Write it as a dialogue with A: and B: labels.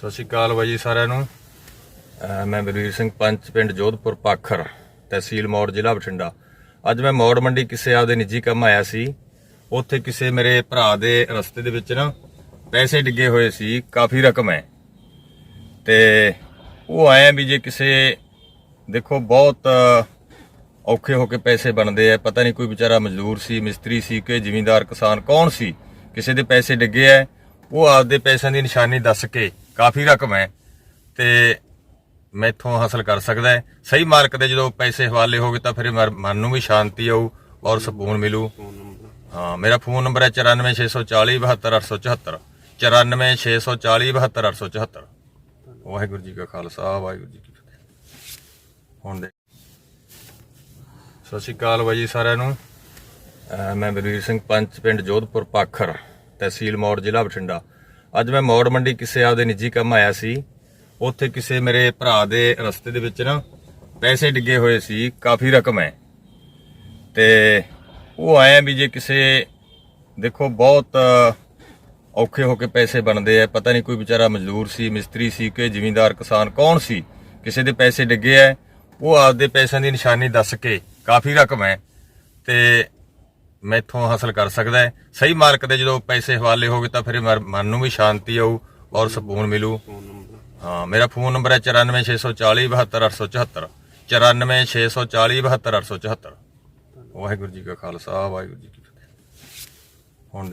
A: ਸਤਿ ਸ਼੍ਰੀ ਅਕਾਲ ਬਾਈ ਜੀ ਸਾਰਿਆਂ ਨੂੰ। ਮੈਂ ਬਲਵੀਰ ਸਿੰਘ ਪੰਚ ਪਿੰਡ ਜੋਧਪੁਰ ਪਾਖਰ, ਤਹਿਸੀਲ ਮੌੜ, ਜ਼ਿਲ੍ਹਾ ਬਠਿੰਡਾ। ਅੱਜ ਮੈਂ ਮੌੜ ਮੰਡੀ ਕਿਸੇ ਆਪਦੇ ਨਿੱਜੀ ਕੰਮ ਆਇਆ ਸੀ। ਉੱਥੇ ਕਿਸੇ ਮੇਰੇ ਭਰਾ ਦੇ ਰਸਤੇ ਦੇ ਵਿੱਚ ਨਾ ਪੈਸੇ ਡਿੱਗੇ ਹੋਏ ਸੀ, ਕਾਫੀ ਰਕਮ ਹੈ। ਤੇ ਉਹ ਆਇਆ ਵੀ ਜੇ ਕਿਸੇ, ਦੇਖੋ ਬਹੁਤ ਔਖੇ ਹੋ ਕੇ ਪੈਸੇ ਬਣਦੇ ਆ। ਪਤਾ ਨਹੀਂ ਕੋਈ ਵਿਚਾਰਾ ਮਜ਼ਦੂਰ ਸੀ, ਮਿਸਤਰੀ ਸੀ ਕਿ ਜ਼ਿਮੀਂਦਾਰ ਕਿਸਾਨ ਕੌਣ ਸੀ? ਕਿਸੇ ਦੇ ਪੈਸੇ ਡਿੱਗੇ ਆ। ਉਹ ਆਪਦੇ ਪੈਸਿਆਂ ਦੀ ਨਿਸ਼ਾਨੀ ਦੱਸ ਕੇ ਕਾਫੀ ਰਕਮ ਹੈ ਤੇ ਮੈਥੋਂ ਹਾਸਲ ਕਰ ਸਕਦਾ ਹੈ। ਸਹੀ ਮਾਲਕ ਦੇ ਜਦੋਂ ਪੈਸੇ ਹਵਾਲੇ ਹੋ ਤਾਂ ਫਿਰ ਮਰ- ਮਨ ਨੂੰ ਵੀ ਸ਼ਾਂਤੀ ਆਊ ਔਰ ਸਕੂਨ ਮਿਲੂ। ਹਾਂ, ਮੇਰਾ ਫੋਨ ਨੰਬਰ ਹੈ 94640 72874 94640 72874 ਵਾਹਿਗੁਰੂ ਜੀ ਕਾ ਖਾਲਸਾ, ਵਾਹਿਗੁਰੂ ਜੀ ਕੀ ਫਤਿਹ। ਹੁਣ ਦੇ ਸਤਿ ਸ਼੍ਰੀ ਅਕਾਲ ਬਾਈ ਜੀ ਸਾਰਿਆਂ ਨੂੰ। ਅਹ ਮੈਂ ਬਲਵੀਰ ਸਿੰਘ ਪੰਚ, ਪਿੰਡ ਜੋਧਪੁਰ, ਪਾਖਰ, ਤਹਿਸੀਲ ਮੌੜ, ਜ਼ਿਲ੍ਹਾ ਬਠਿੰਡਾ। ਅੱਜ ਮੈਂ ਮੌੜ ਮੰਡੀ ਕਿਸੇ ਆਪਦੇ ਨਿੱਜੀ ਕੰਮ ਆਇਆ ਸੀ। ਉੱਥੇ ਕਿਸੇ ਮੇਰੇ ਭਰਾ ਦੇ ਰਸਤੇ ਦੇ ਵਿੱਚ ਨਾ ਪੈਸੇ ਡਿੱਗੇ ਹੋਏ ਸੀ, ਕਾਫੀ ਰਕਮ ਹੈ। ਤੇ ਉਹ ਆਇਆ ਵੀ ਜੇ ਕਿਸੇ, ਦੇਖੋ ਬਹੁਤ ਔਖੇ ਹੋ ਕੇ ਪੈਸੇ ਬਣਦੇ ਆ। ਪਤਾ ਨਹੀਂ ਕੋਈ ਵਿਚਾਰਾ ਮਜ਼ਦੂਰ ਸੀ, ਮਿਸਤਰੀ ਸੀ ਕਿ ਜ਼ਿਮੀਂਦਾਰ, ਕਿਸਾਨ ਕੌਣ ਸੀ? ਕਿਸੇ ਦੇ ਪੈਸੇ ਡਿੱਗੇ ਆ। ਉਹ ਆਪਦੇ ਪੈਸਿਆਂ ਦੀ ਨਿਸ਼ਾਨੀ ਦੱਸ ਕੇ ਕਾਫੀ ਰਕਮ ਹੈ। ਤੇ ਮੈਥੋਂ ਹਾਸਲ ਕਰ ਸਕਦਾ ਹੈ। ਸਹੀ ਮਾਲਕ ਦੇ ਜਦੋਂ ਪੈਸੇ ਹਵਾਲੇ ਹੋ ਤਾਂ ਫਿਰ ਮਰ- ਮਨ ਨੂੰ ਵੀ ਸ਼ਾਂਤੀ ਆਊ ਔਰ ਸਕੂਨ ਮਿਲੂ। ਹਾਂ, ਮੇਰਾ ਫੋਨ ਨੰਬਰ ਹੈ 94640 72874 94640 72874 ਵਾਹਿਗੁਰੂ ਜੀ ਕਾ ਖਾਲਸਾ, ਵਾਹਿਗੁਰੂ ਜੀ ਕੀ ਫਤਿਹ। ਹੁਣ